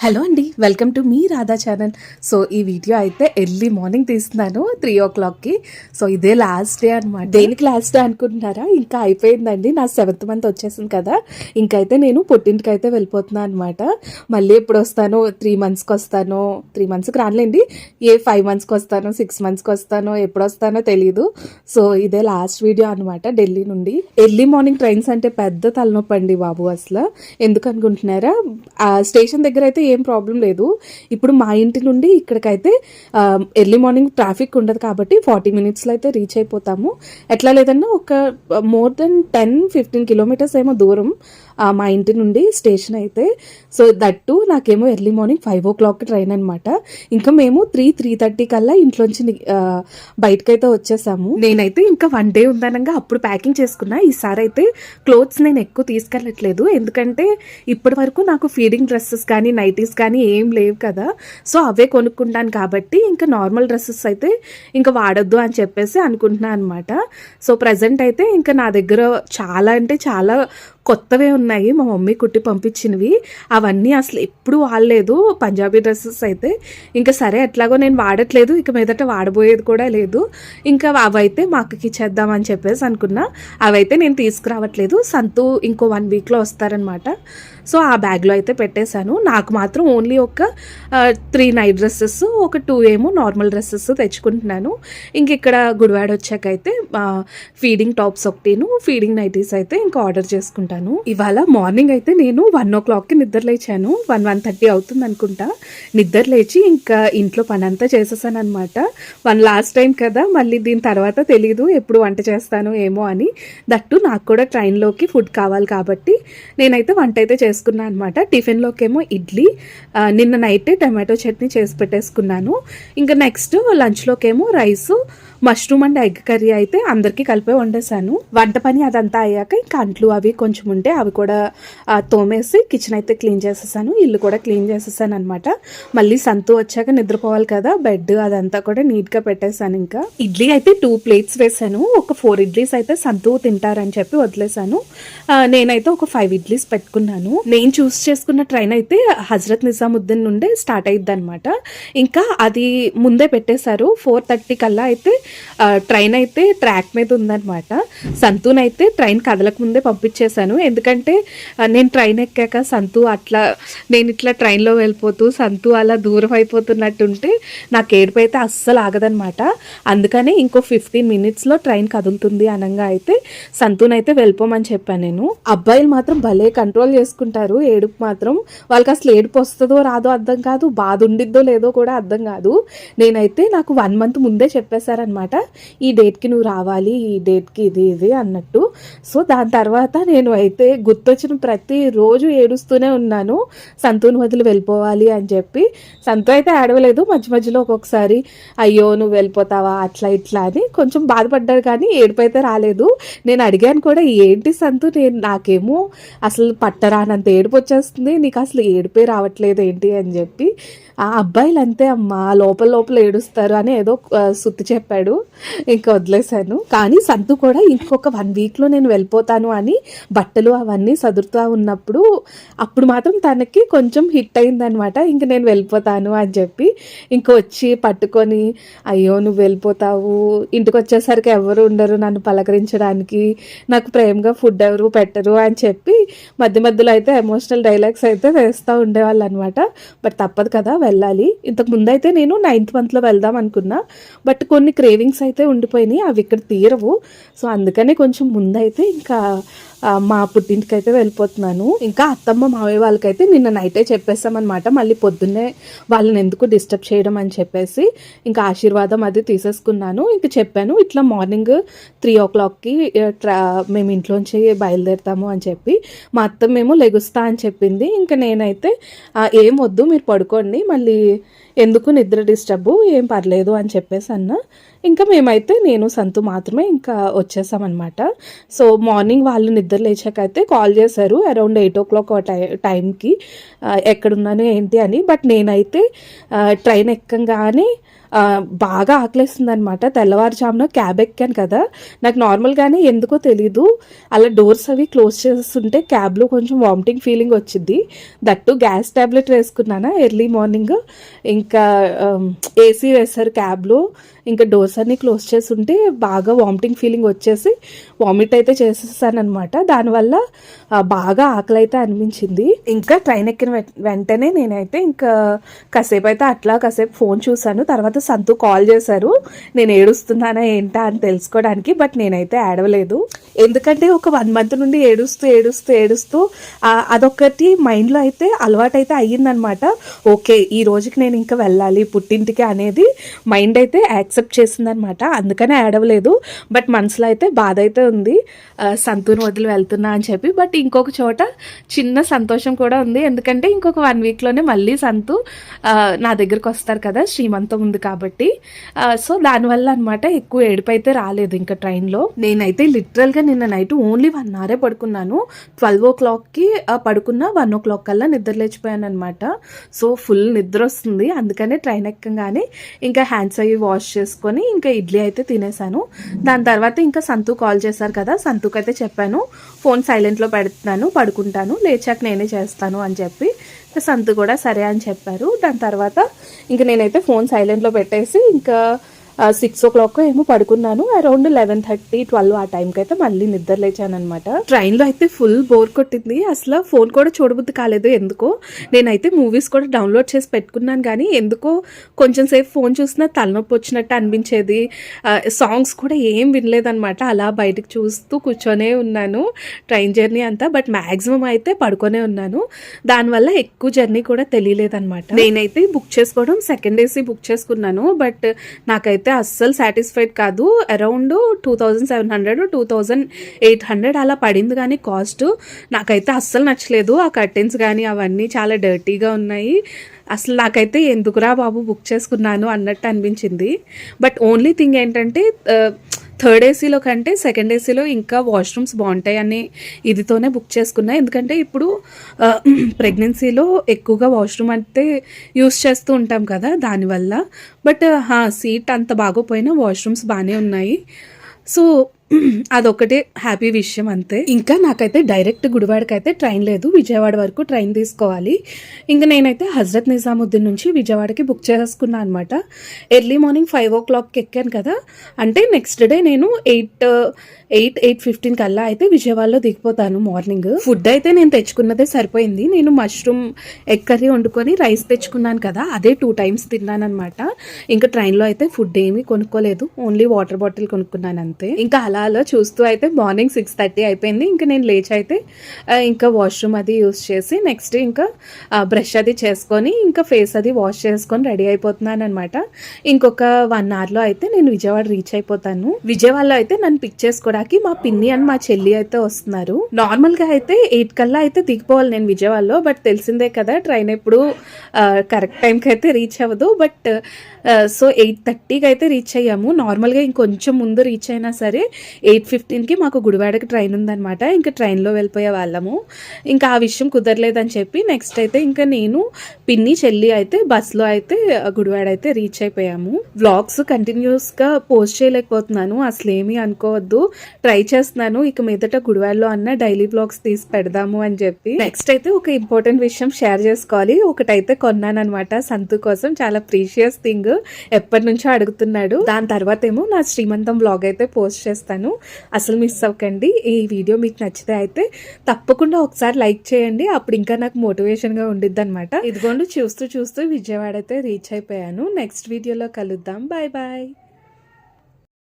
Hello అండి welcome to మీ Radha channel so ఈ వీడియో అయితే ఎర్లీ మార్నింగ్ తీస్తున్నాను త్రీ ఓ క్లాక్కి సో ఇదే లాస్ట్ డే అనమాట దేనికి లాస్ట్ డే అనుకుంటున్నారా? ఇంకా అయిపోయిందండి నా సెవెంత్ మంత్ వచ్చేసింది కదా. ఇంకైతే నేను పుట్టింటికి అయితే వెళ్ళిపోతున్నాను అనమాట మళ్ళీ ఎప్పుడు వస్తానో? త్రీ మంత్స్కి వస్తానో. త్రీ మంత్స్కి రానులేండి. ఏ ఫైవ్ మంత్స్కి వస్తానో సిక్స్ మంత్స్కి వస్తానో ఎప్పుడు వస్తానో తెలియదు సో ఇదే లాస్ట్ వీడియో అనమాట ఢిల్లీ నుండి. ఎర్లీ మార్నింగ్ ట్రైన్స్ అంటే పెద్ద తలనొప్పి అండి బాబు అసలు. ఎందుకు అనుకుంటున్నారా? స్టేషన్ దగ్గర అయితే ఏం ప్రాబ్లం లేదు. ఇప్పుడు మా ఇంటి నుండి ఇక్కడికైతే ఎర్లీ మార్నింగ్ ట్రాఫిక్ ఉండదు కాబట్టి ఫార్టీ మినిట్స్లో అయితే రీచ్ అయిపోతాము. ఎట్లా లేదన్నా ఒక more than ten fifteen kilometres ఏమో దూరం మా ఇంటి నుండి స్టేషన్ అయితే. సో దట్టు నాకేమో early morning five o'clock train అనమాట ఇంకా మేము త్రీ త్రీ థర్టీ కల్లా ఇంట్లోంచి బయటకైతే వచ్చేసాము. నేనైతే ఇంకా వన్ డే ఉందనగా అప్పుడు ప్యాకింగ్ చేసుకున్నా. ఈసారి అయితే క్లోత్స్ నేను ఎక్కువ తీసుకెళ్ళట్లేదు. ఎందుకంటే ఇప్పటి వరకు నాకు ఫీడింగ్ డ్రెస్సెస్ కానీ నైట్ నైటీస్ కానీ ఏం లేవు కదా. సో అవే కొనుక్కుంటాను కాబట్టి ఇంకా నార్మల్ డ్రెస్సెస్ అయితే ఇంకా వాడొద్దు అని చెప్పేసి అనుకుంటున్నాను అనమాట సో ప్రజెంట్ అయితే ఇంకా నా దగ్గర చాలా అంటే చాలా కొత్తవే ఉన్నాయి. మా మమ్మీ కుట్టి పంపించినవి. అవన్నీ అసలు ఎప్పుడు వాడలేదు. పంజాబీ డ్రెస్సెస్ అయితే ఇంకా సరే ఎట్లాగో నేను వాడట్లేదు. ఇక మీదట వాడబోయేది కూడా లేదు. ఇంకా అవైతే మా అక్కకి ఇచ్చేద్దామని చెప్పేసి అనుకున్నా. అవైతే నేను తీసుకురావట్లేదు. సంతు ఇంకో వన్ వీక్లో వస్తారనమాట. సో ఆ బ్యాగ్లో అయితే పెట్టేశాను. నాకు మాత్రం ఓన్లీ ఒక త్రీ నైట్ డ్రెస్సెస్ ఒక టూ ఏమో నార్మల్ డ్రెస్సెస్ తెచ్చుకుంటున్నాను. ఇంక ఇక్కడ గుడివాడ వచ్చాకైతే ఫీడింగ్ టాప్స్ ఒకటిను ఫీడింగ్ నైటీస్ అయితే ఇంకా ఆర్డర్ చేసుకుంటాను ఇవాళ మార్నింగ్ అయితే నేను వన్ ఓ క్లాక్కి నిద్ర లేచాను. వన్ వన్ థర్టీ అవుతుంది అనుకుంటా. నిద్ర లేచి ఇంకా ఇంట్లో పని అంతా చేసేసాను అనమాట వన్ లాస్ట్ టైం కదా మళ్ళీ దీని తర్వాత తెలీదు ఎప్పుడు వంట చేస్తాను ఏమో అని. దట్టు నాకు కూడా ట్రైన్లోకి ఫుడ్ కావాలి కాబట్టి నేనైతే వంట అయితే చేసుకున్నాను అనమాట టిఫిన్లోకి ఏమో ఇడ్లీ నిన్న నైటే టమాటో చట్నీ చేసి పెట్టేసుకున్నాను. ఇంకా నెక్స్ట్ లంచ్లోకి ఏమో మష్రూమ్ అండ్ ఎగ్ కర్రీ అయితే అందరికీ కలిపే వండేసాను వంట పని అదంతా అయ్యాక ఇంకా అంట్లు అవి కొంచెం ఉంటే అవి కూడా తోమేసి కిచెన్ అయితే క్లీన్ చేసేసాను. ఇల్లు కూడా క్లీన్ చేసేసాను అనమాట మళ్ళీ సంతు వచ్చాక నిద్రపోవాలి కదా బెడ్ అదంతా కూడా నీట్గా పెట్టేశాను ఇంకా. ఇడ్లీ అయితే టూ ప్లేట్స్ వేసాను ఒక ఫోర్ ఇడ్లీస్ అయితే సంతు తింటారని చెప్పి వదిలేశాను. నేనైతే ఒక ఫైవ్ ఇడ్లీస్ పెట్టుకున్నాను. నేను చూస్ చేసుకున్న ట్రైన్ అయితే హజరత్ నిజాముద్దీన్ నుండే స్టార్ట్ అయ్యిద్ది అనమాట ఇంకా అది ముందే పెట్టేశారు. ఫోర్ థర్టీ కల్లా అయితే ట్రైన్ అయితే ట్రాక్ మీద ఉందన్నమాట. సంతూన్ అయితే ట్రైన్ కదలక ముందే పంపించేశాను. ఎందుకంటే నేను ట్రైన్ ఎక్కాక సంతు అట్లా నేను ఇట్లా ట్రైన్లో వెళ్ళిపోతూ సంతు అలా దూరం అయిపోతున్నట్టుంటే నాకు ఏడుపు అయితే అస్సలు ఆగదనమాట అందుకనే ఇంకో ఫిఫ్టీన్ మినిట్స్లో ట్రైన్ కదులుతుంది అనగా అయితే సంతూన్ అయితే వెళ్ళిపోమని చెప్పాను నేను. అబ్బాయిలు మాత్రం భలే కంట్రోల్ చేసుకుంటారు. ఏడుపు మాత్రం వాళ్ళకి అసలు ఏడుపు వస్తుందో రాదో అర్థం కాదు. బాధ ఉండిద్దో లేదో కూడా అర్థం కాదు. నేనైతే నాకు వన్ మంత్ ముందే చెప్పేశారనమాట ఈ డేట్కి నువ్వు రావాలి ఈ డేట్కి ఇది ఇది అన్నట్టు. సో దాని తర్వాత నేను అయితే గుర్తొచ్చిన ప్రతి రోజు ఏడుస్తూనే ఉన్నాను. సంతుని వదిలి వెళ్ళిపోవాలి అని చెప్పి. సంతు అయితే ఆడవలేదు మధ్య మధ్యలో ఒక్కొక్కసారి అయ్యో నువ్వు వెళ్ళిపోతావా? అట్లా ఇట్లా అని కొంచెం బాధపడ్డాడు కానీ ఏడుపు అయితే రాలేదు. నేను అడిగాను కూడా ఏంటి సంతు? నేను నాకేమో అసలు పట్టరానంత ఏడుపు వచ్చేస్తుంది. నీకు అసలు ఏడిపోయి రావట్లేదు ఏంటి? అని చెప్పి. ఆ అబ్బాయిలు అంతే అమ్మా లోపల లోపల ఏడుస్తారు అని ఏదో సుత్తి చెప్పాడు. ఇంకా వదిలేశాను. కానీ సంతు కూడా ఇంకొక వన్ వీక్లో నేను వెళ్ళిపోతాను అని బట్టలు అవన్నీ సదురుతూ ఉన్నప్పుడు అప్పుడు మాత్రం తనకి కొంచెం హిట్ అయిందనమాట ఇంక నేను వెళ్ళిపోతాను అని చెప్పి ఇంక వచ్చి పట్టుకొని అయ్యో నువ్వు వెళ్ళిపోతావు. ఇంటికి వచ్చేసరికి ఎవరు ఉండరు నన్ను పలకరించడానికి. నాకు ప్రేమగా ఫుడ్ ఎవరు పెట్టరు అని చెప్పి మధ్య మధ్యలో అయితే ఎమోషనల్ డైలాగ్స్ అయితే వేస్తూ ఉండేవాళ్ళు అనమాట బట్ తప్పదు కదా వెళ్ళాలి. ఇంతకు ముందు అయితే నేను నైన్త్ మంత్లో వెళ్దాం అనుకున్నా. బట్ కొన్ని సేవింగ్స్ అయితే ఉండిపోయినాయి అవి ఇక్కడ తీరవు. సో అందుకనే కొంచెం ముందైతే ఇంకా మా పుట్టింటికి అయితే వెళ్ళిపోతున్నాను. ఇంకా అత్తమ్మ మావయ్య వాళ్ళకైతే నిన్న నైటే చెప్పేస్తామన్నమాట మళ్ళీ పొద్దున్నే వాళ్ళని ఎందుకు డిస్టర్బ్ చేయడం అని చెప్పేసి ఇంకా ఆశీర్వాదం అది తీసేసుకున్నాను. ఇంకా చెప్పాను ఇట్లా మార్నింగ్ త్రీ ఓ క్లాక్కి ట్రా మేము ఇంట్లోంచి బయలుదేరుతాము అని చెప్పి. మా అత్త మేము లెగుస్తా అని చెప్పింది. ఇంకా నేనైతే ఏం వద్దు మీరు పడుకోండి. మళ్ళీ ఎందుకు నిద్ర డిస్టర్బ్? ఏం పర్లేదు అని చెప్పేసి అన్న. ఇంకా మేమైతే నేను సంతు మాత్రమే ఇంకా వచ్చేసామన్నమాట. సో మార్నింగ్ వాళ్ళు నిద్ర లేచాక అయితే కాల్ చేశారు అరౌండ్ ఎయిట్ ఓ క్లాక్ టై టైంకి. ఎక్కడున్నాను ఏంటి అని. బట్ నేనైతే ట్రైన్ ఎక్కంగానే బాగా ఆకలేస్తుంది అనమాట తెల్లవారుజామున క్యాబ్ ఎక్కాను కదా. నాకు నార్మల్గానే ఎందుకో తెలీదు. అలా డోర్స్ అవి క్లోజ్ చేస్తుంటే క్యాబ్లో కొంచెం వామిటింగ్ ఫీలింగ్ వచ్చింది దట్టు గ్యాస్ ట్యాబ్లెట్ వేసుకున్నానా ఎర్లీ మార్నింగ్. ఇంకా ఏసీ వేశారు క్యాబ్లో. ఇంకా డోర్స్ అన్ని క్లోజ్ చేసి ఉంటే బాగా వామిటింగ్ ఫీలింగ్ వచ్చేసి వామిట్ అయితే చేసేసానమాట దానివల్ల బాగా ఆకలి అయితే అనిపించింది. ఇంకా ట్రైన్ ఎక్కిన వెంటనే నేనైతే ఇంకా కాసేపు అయితే అట్లా కాసేపు ఫోన్ చూసాను తర్వాత సంతు కాల్ చేశారు నేను ఏడుస్తున్నానా ఏంటా అని తెలుసుకోవడానికి బట్ నేనైతే ఏడవలేదు. ఎందుకంటే ఒక వన్ మంత్ నుండి ఏడుస్తూ ఏడుస్తూ ఏడుస్తూ అదొకటి మైండ్లో అయితే అలవాటైతే అయ్యిందనమాట ఓకే ఈ రోజుకి నేను ఇంకా వెళ్ళాలి పుట్టింటికి అనేది మైండ్ అయితే యాక్సెప్ట్ చేసిందనమాట అందుకనే ఏడవలేదు బట్ మనసులో అయితే బాధ అయితే ఉంది. ఆ, సంతుని వదిలి వెళ్తున్నా అని చెప్పి బట్ ఇంకొక చోట చిన్న సంతోషం కూడా ఉంది. ఎందుకంటే ఇంకొక వన్ వీక్లోనే మళ్ళీ సంతు నా దగ్గరకు వస్తారు కదా శ్రీమంతం ఉంది కాబట్టి సో దానివల్ల అనమాట ఎక్కువ ఏడుపు అయితే రాలేదు ఇంకా ట్రైన్లో. నేనైతే లిటరల్గా నిన్న నైట్ ఓన్లీ వన్ అవరే పడుకున్నాను. ట్వెల్వ్ ఓ క్లాక్కి పడుకున్న వన్ ఓ క్లాక్ కల్లా నిద్ర లేచిపోయాను అనమాట సో ఫుల్ నిద్ర వస్తుంది. అందుకనే ట్రైన్ ఎక్కగానే ఇంకా హ్యాండ్స్ అవి వాష్ చేసుకొని ఇంకా ఇడ్లీ అయితే తినేసాను దాని తర్వాత ఇంకా సంతు కాల్ చేశారు కదా సంతుకు అయితే చెప్పాను. ఫోన్ సైలెంట్లో పెడతాను పడుకుంటాను లేచాక నేనే చేస్తాను అని చెప్పి సంతు కూడా సరే అని చెప్పారు. దాని తర్వాత ఇంకా నేనైతే ఫోన్ సైలెంట్లో పెట్టేసి ఇంకా సిక్స్ ఓ క్లాక్ ఏమో పడుకున్నాను. అరౌండ్ లెవెన్ థర్టీ ట్వెల్వ్ ఆ టైంకి అయితే మళ్ళీ నిద్ర లేచాను అనమాట ట్రైన్లో అయితే ఫుల్ బోర్ కొట్టింది. అసలు ఫోన్ కూడా చూడబుద్ధి కాలేదు. ఎందుకో? నేనైతే మూవీస్ కూడా డౌన్లోడ్ చేసి పెట్టుకున్నాను కానీ ఎందుకో కొంచెం సేపు ఫోన్ చూసినా తలనొప్పి వచ్చినట్టు అనిపించేది. సాంగ్స్ కూడా ఏం వినలేదనమాట అలా బయటకు చూస్తూ కూర్చొనే ఉన్నాను. ట్రైన్ జర్నీ అంతా బట్ మ్యాక్సిమం అయితే పడుకొనే ఉన్నాను. దానివల్ల ఎక్కువ జర్నీ కూడా తెలియలేదనమాట నేనైతే బుక్ చేసుకోవడం సెకండ్ ఏసీ బుక్ చేసుకున్నాను. బట్ నాకైతే అస్సలు సాటిస్ఫైడ్ కాదు. Around two thousand seven hundred two thousand eight hundred అలా పడింది కానీ కాస్ట్ నాకైతే అస్సలు నచ్చలేదు. ఆ కర్టెన్స్ కానీ అవన్నీ చాలా డర్టీగా ఉన్నాయి. అసలు నాకైతే ఎందుకురా బాబు బుక్ చేసుకున్నాను అన్నట్టు అనిపించింది. బట్ ఓన్లీ థింగ్ ఏంటంటే uh, థర్డ్ ఏసీలో కంటే సెకండ్ ఏసీలో ఇంకా వాష్రూమ్స్ బాగుంటాయి అని ఇదితోనే బుక్ చేసుకున్నా. ఎందుకంటే ఇప్పుడు ప్రెగ్నెన్సీలో ఎక్కువగా వాష్రూమ్ అయితే యూస్ చేస్తూ ఉంటాం కదా దానివల్ల. బట్ సీట్ అంత బాగోపోయినా వాష్రూమ్స్ బాగానే ఉన్నాయి. సో అదొకటే హ్యాపీ విషయం అంతే. ఇంకా నాకైతే డైరెక్ట్ గుడివాడకి అయితే ట్రైన్ లేదు. విజయవాడ వరకు ట్రైన్ తీసుకోవాలి. ఇంకా నేనైతే హజరత్ నిజాముద్దీన్ నుంచి విజయవాడకి బుక్ చేసుకున్నాను అనమాట ఎర్లీ మార్నింగ్ ఫైవ్ ఓ క్లాక్కి ఎక్కాను కదా. అంటే నెక్స్ట్ డే నేను ఎయిట్ ఎయిట్ ఎయిట్ ఫిఫ్టీన్ కల్లా అయితే విజయవాడలో దిగిపోతాను మార్నింగ్. ఫుడ్ అయితే నేను తెచ్చుకున్నదే సరిపోయింది. నేను మష్రూమ్ ఎగ్ కర్రీ వండుకొని రైస్ తెచ్చుకున్నాను కదా. అదే టూ టైమ్స్ తిన్నాను అనమాట ఇంకా ట్రైన్లో అయితే ఫుడ్ ఏమీ కొనుక్కోలేదు. ఓన్లీ వాటర్ బాటిల్ కొనుక్కున్నాను అంతే. ఇంకా అలా అలా చూస్తూ అయితే మార్నింగ్ సిక్స్ థర్టీ అయిపోయింది. ఇంకా నేను లేచి అయితే ఇంకా వాష్రూమ్ అది యూస్ చేసి నెక్స్ట్ ఇంకా బ్రష్ అది చేసుకొని ఇంకా ఫేస్ అది వాష్ చేసుకొని రెడీ అయిపోతున్నాను అనమాట ఇంకొక వన్ అవర్లో అయితే నేను విజయవాడ రీచ్ అయిపోతాను. విజయవాడలో అయితే నన్ను పిక్ చేసుకోవడానికి మా పిన్ని అని మా చెల్లి అయితే వస్తున్నారు. నార్మల్గా అయితే ఎయిట్ కల్లా అయితే దిగిపోవాలి నేను విజయవాడలో బట్ తెలిసిందే కదా ట్రైన్ ఎప్పుడు కరెక్ట్ టైంకి అయితే రీచ్ అవ్వదు. బట్ సో ఎయిట్ థర్టీకి అయితే రీచ్ అయ్యాము. నార్మల్గా ఇంకొంచెం ముందు రీచ్ అయినా సరే ఎయిట్ ఫిఫ్టీన్కి మాకు గుడివాడకి ట్రైన్ ఉందన్నమాట. ఇంకా ట్రైన్లో వెళ్ళిపోయే వాళ్ళము. ఇంకా ఆ విషయం కుదరలేదని చెప్పి నెక్స్ట్ అయితే ఇంకా నేను పిన్ని చెల్లి అయితే బస్సులో అయితే గుడివాడ అయితే రీచ్ అయిపోయాము. వ్లాగ్స్ కంటిన్యూస్గా పోస్ట్ చేయలేకపోతున్నాను. అసలు ఏమీ అనుకోవద్దు. ట్రై చేస్తున్నాను. ఇక మీదట గుడివాడలో అన్న డైలీ బ్లాగ్స్ తీసి పెడదాము అని చెప్పి. నెక్స్ట్ అయితే ఒక ఇంపార్టెంట్ విషయం షేర్ చేసుకోవాలి. ఒకటైతే కొన్నాను అనమాట సంతు కోసం చాలా ప్రీషియస్ థింగ్ ఎప్పటి నుంచో అడుగుతున్నాడు. దాని తర్వాత ఏమో నా శ్రీమంతం బ్లాగ్ అయితే పోస్ట్ చేస్తాను. అసలు మిస్ అవ్వకండి. ఈ వీడియో మీకు నచ్చితే అయితే తప్పకుండా ఒకసారి లైక్ చేయండి. అప్పుడు ఇంకా నాకు మోటివేషన్గా ఉండిద్ది అనమాట ఇదిగోండి చూస్తూ చూస్తూ విజయవాడ అయితే రీచ్ అయిపోయాను. నెక్స్ట్ వీడియోలో కలుద్దాం. Bye bye